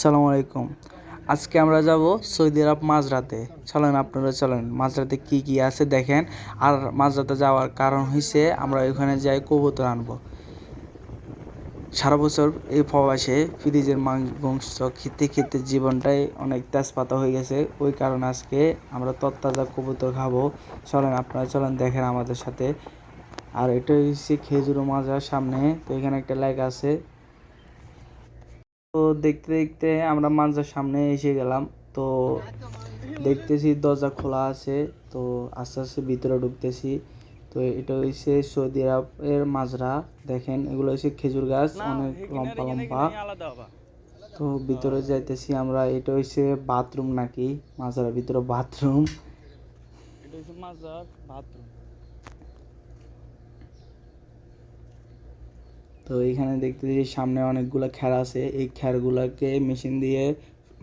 সালামু আলাইকুম। আজকে আমরা যাব সৌদি আরব মাঝরাতে। চলেন আপনারা চলেন, মাঝরাতে কি কি আছে দেখেন। আর মাঝরাতে যাওয়ার কারণ হয়েছে আমরা ওইখানে যাই কবুতর আনব। সারা বছর এই প্রবাসে ফ্রিজের মাংস খেতে খেতে জীবনটাই অনেক তেজপাতা হয়ে গেছে। ওই কারণে আজকে আমরা তত্তাজা কবুতর খাব। চলেন আপনারা চলেন, দেখেন আমাদের সাথে। আর এটা হচ্ছে খেজুর মাজার সামনে, তো এখানে একটা লাইক আছে। তো দেখতে দেখতে আমরা মাঞ্জার সামনে এসে গেলাম। তো দেখতেছি দরজা খোলা আছে। তো আস্তে আস্তে ভিতরে ঢুকতেছি। তো এটা হচ্ছে সৌদি আরবের মাজরা। দেখেন এগুলো হচ্ছে খেজুর গাছ। অনেক লম্বা লম্বা। তো ভিতরে যাইতেছি আমরা। এটা হচ্ছে বাথরুম নাকি? মাজরার ভিতরে বাথরুম। এটা হচ্ছে মাজার বাথরুম। তো এখানে দেখতেছি সামনে অনেকগুলো খ্যার আছে। এই খ্যারগুলোকে মেশিন দিয়ে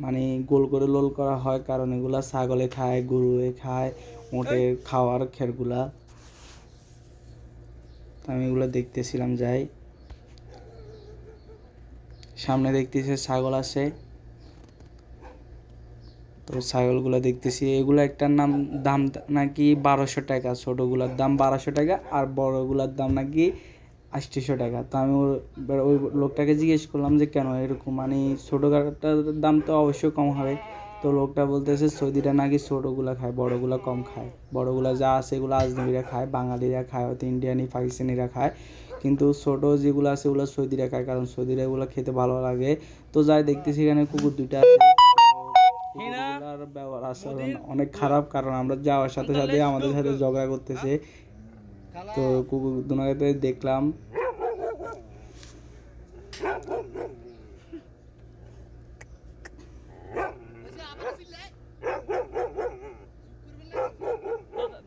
মানে গোল করে লোল করা হয় কারণ এগুলা ছাগলে খায় গরুয়ে খায় মোটে খাওয়ার খ্যারগুলা তো আমি এগুলো দেখতেছিলাম যাই। সামনে দেখতেছি ছাগল আছে। তো ছাগলগুলো দেখতেছি এগুলো একটার নাম দাম নাকি বারোশো টাকা ছোটোগুলোর দাম বারোশো টাকা আর বড়গুলোর দাম নাকি আটশোশো টাকা। তো আমি ওর- ওই লোকটাকে জিজ্ঞেস করলাম যে কেন এরকম? মানে ছোটো গাড়িটার দাম তো অবশ্যই কম হবে। তো লোকটা বলতেছে সৌদিরা নাকি ছোটোগুলা খায় বড়গুলা কম খায়। বড়গুলা যা আছে এগুলো আজনবীরা খায় বাঙালিরা খায় হয়তো ইন্ডিয়ানি পাকিস্তানিরা খায়। কিন্তু ছোটো যেগুলো আছে ওগুলো সৌদিরা খায় কারণ সৌদিরা এগুলো খেতে ভালো লাগে। তো যাই দেখতেছি এখানে কুকুর দুইটা আছে। ব্যবহার আচরণ অনেক খারাপ কারণ আমরা যাওয়ার সাথে সাথে আমাদের সাথে ঝগড়া করতেছে। তো কুকুর দুনাকে দেখলাম।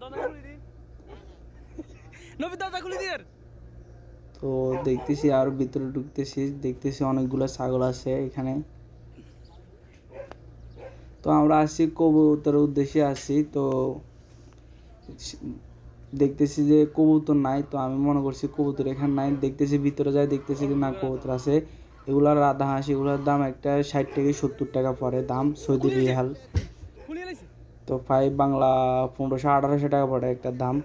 দাদা খুলে দিন নবী দাদা খুলে দিন তো দেখতেছি আর ভিতরে ঢুকতেছি দেখতেছি অনেকগুলো ছাগল আছে এখানে। তো আমরা আসছি কবুতরের উদ্দেশ্যে আসছি তো দেখতেছি যে কবুতর নাই তো আমি মনে করছি কবুতর এখানে নাই দেখতেছি ভিতরে যাই দেখতেছি যে না কবুতর আছে। এগুলার রাধা হাঁস এগুলার দাম একটা ষাট থেকে সত্তর টাকা পড়ে দাম সৌদি রিয়াল। তো প্রায় বাংলা পনেরোশো আঠারোশো টাকা পড়ে একটা দাম।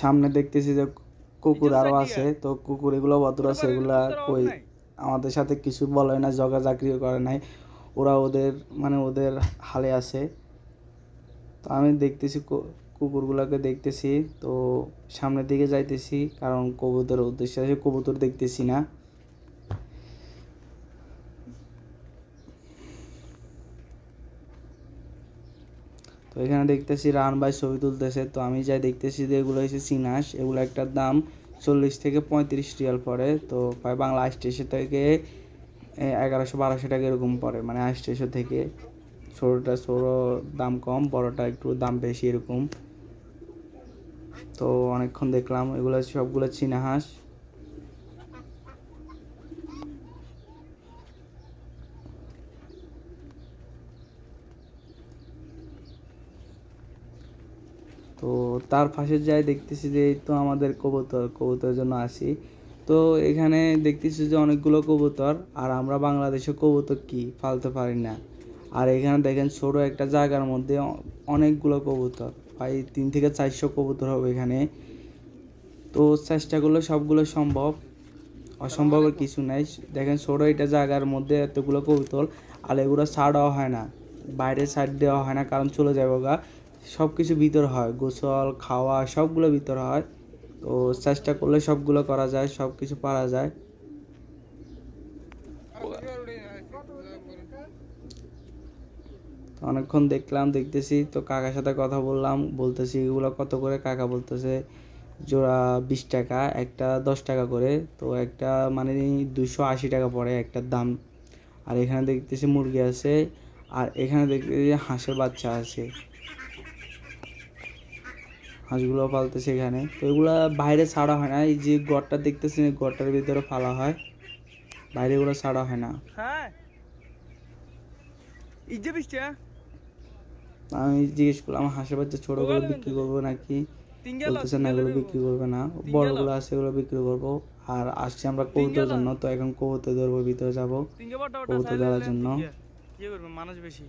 সামনে দেখতেছি যে কুকুর আরও আছে তো কুকুর এগুলো ভদ্র আছে এগুলা কই আমাদের সাথে কিছু বলে না জগা চাকরি করে নাই। ওরা ওদের মানে ওদের হালে আছে। তো আমি দেখতেছি কুকুরগুলোকে দেখতেছি। তো সামনের দিকে যাইতেছি, কারণ কবুতর উদ্দেশ্যে আছে কবুতর দেখতেছি না। তো এখানে দেখতেছি রান ভাই ছবি তুলতেছে। তো আমি যাই দেখতেছি যে এগুলো হচ্ছে সিনাস এগুলো একটার দাম চল্লিশ থেকে পঁয়ত্রিশ রিয়াল পড়ে। তো প্রায় বাংলা স্টেশন থেকে এগারোশো বারোশো টাকা এরকম পড়ে। মানে স্টেশন থেকে ছোটোটা ছোটো দাম কম, বড়টা একটু দাম বেশি এরকম। তো অনেকক্ষণ দেখলাম, এগুলো সবগুলো চীনা হাঁস। তো তার পাশে যাই দেখতেছি যে এই তো আমাদের কবুতর, কবুতরের জন্য আসি। তো এখানে দেখতেছি যে অনেকগুলো কবুতর, আর আমরা বাংলাদেশে কবুতর কি? পালতে পারি না। আর এখানে দেখেন ছোট একটা জায়গার মধ্যে অনেকগুলো কবুতর, প্রায় তিন থেকে চারশো কবুতর হবে এখানে। তো চেষ্টা করলে সবগুলো সম্ভব অসম্ভবের কিছু নাই। দেখেন ছোট একটা জায়গার মধ্যে এতগুলো কবুতর, আর এগুলো ছাড়াও হয় না। বাইরে সাইড দেওয়া হয় না, কারণ চলে যাব গা। সব কিছু ভিতর হয়, গোসল, খাওয়া, সবগুলো ভিতর হয়। তো চেষ্টা করলে সবগুলো করা যায় সব কিছু পারা যায়। অনেকক্ষণ দেখলাম, দেখতেছি তো কাকার সাথে কথা বললাম, বলতেছি এগুলো কত করে? কাকা বলতেছে জোড়া বিশ টাকা, একটা দশ টাকা করে। তো একটা মানে দুশো আশি টাকা পড়ে একটার দাম। আর এখানে দেখতেছি মুরগি আছে, আর এখানে দেখতেছি হাঁসের বাচ্চা আছে। হাঁসগুলো পালতেছে এখানে। তো এগুলা বাইরে ছাড়া হয় না। এই যে গড়টা দেখতেছেন এই গড়টার ভিতরে ফালা হয়। বাইরে এগুলো ছাড়া হয় না। হ্যাঁ। আমি জিজ্ঞেস করলাম হাঁসের বাচ্চা ছোট করে বিক্রি করব নাকি? বলতেছে না এগুলো বিক্রি করবে না। বড়গুলো আছে এগুলো বিক্রি করব। আর আসছি আমরা কবুতরের জন্য তো এখন কবুতর ধরবো ভিতরে যাব। কবুতর ধরার জন্য। মানুষ বেশি।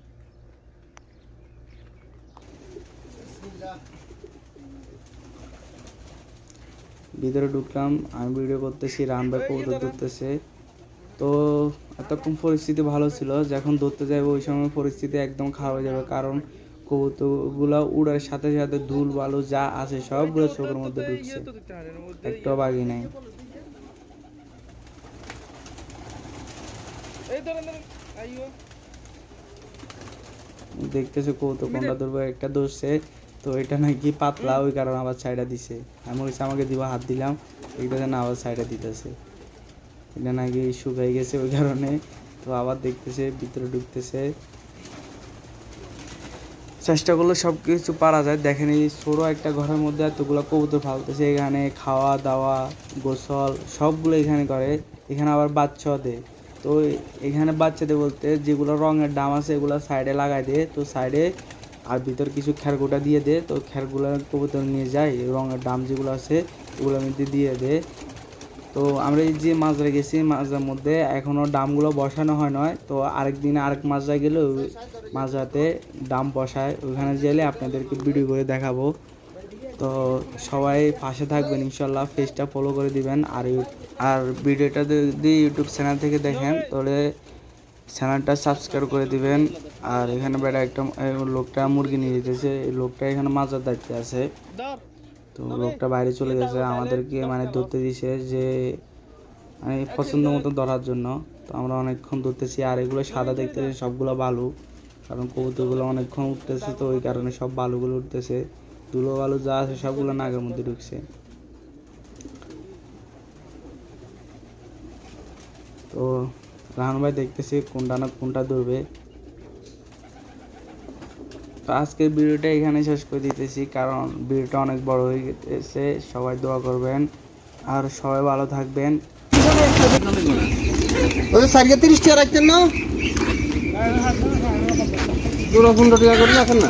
ভিতরে ঢুকলাম আমি ভিডিও করতেছি রানবে কবুতর ধরতেছে। তো এতক্ষণ পরিস্থিতি ভালো ছিল যখন ধরতে যাব ওই সময় পরিস্থিতি একদম খারাপ হয়ে যাবে। কারণ কবুতরগুলো উড়ার সাথে সাথে ধুল বালু যা আছে সবগুলো চোখের মধ্যে ঢুকছে। একটু বাকি নেই। দেখতেছে কবুতর কোনটা ধরবো একটা ধরছে। তো এটা নাকি পাতলা, ওই কারণে আবার সাইডা দিছে। আমি বলছি, আমাকে দিবা, হাত দিলাম। এটা যেন আবার সাইডা দিতেছে। এটা নাকি শুকাই গেছে ওই কারণে। তো আবার দেখতেছে, ভিতরে ঢুকতেছে। চেষ্টা করলে সব কিছু পারা যায়। দেখেন এই ছোটো একটা ঘরের মধ্যে এতগুলো কবুতর ফালতেছে। এখানে খাওয়া, দাওয়া, গোসল, সবগুলো এখানে করে। এখানে আবার বাচ্চাও দেয় তো এখানে বাচ্চাদের বলতে যেগুলো রঙের ডাম আছে, এগুলো সাইডে লাগাই দেয় তো সাইডে আর ভিতর কিছু খেরগুটা দিয়ে দে, তো খেরগুলো কবুতর নিয়ে যায় রঙের ডাম যেগুলো আছে ওগুলোর মধ্যে দিয়ে দে। তো আমরা এই যে মাছরা গেছি মাছরার মধ্যে এখনও ডামগুলো বসানো হয় নয়, তো আরেক দিন আরেক মাছরা গেলে ওই মাছরাতে ডাম বসায় ওইখানে গেলে আপনাদেরকে ভিডিও করে দেখাবো। তো সবাই পাশে থাকবেন ইনশাল্লাহ পেজটা ফলো করে দিবেন, আর আর ভিডিওটা যদি ইউটিউব চ্যানেল থেকে দেখেন, তাহলে চ্যানেলটা সাবস্ক্রাইব করে দিবেন। আর এখানে বেটা একটা লোকটা মুরগি নিয়ে যেতেছে। এই লোকটা এখানে মাজার দায়িত্বে আছে। তো লোকটা বাইরে চলে গেছে। আমাদেরকে মানে ধরতে দিছে যে মানে পছন্দ মতো ধরার জন্য। তো আমরা অনেকক্ষণ ধরতেছি। আর এগুলো সাদা দেখতেছি সবগুলো বালু। কারণ কবুতরগুলো অনেকক্ষণ উঠতেছে তো, ওই কারণে সব বালুগুলো উঠতেছে। ধুলো বালু যা আছে সবগুলো নাগের মধ্যে ঢুকছে। তো রাহান ভাই দেখতেছি কোনটা না কোনটা ধরবে। তো আজকের ভিডিওটা এখানে শেষ করে দিতেছি কারণ ভিডিওটা অনেক বড় হয়ে গেছে সবাই দোয়া করবেন। আর সবাই ভালো থাকবেন। তিরিশ টাকা রাখছেন না? দুটো পনেরো টাকা করে রাখেন না।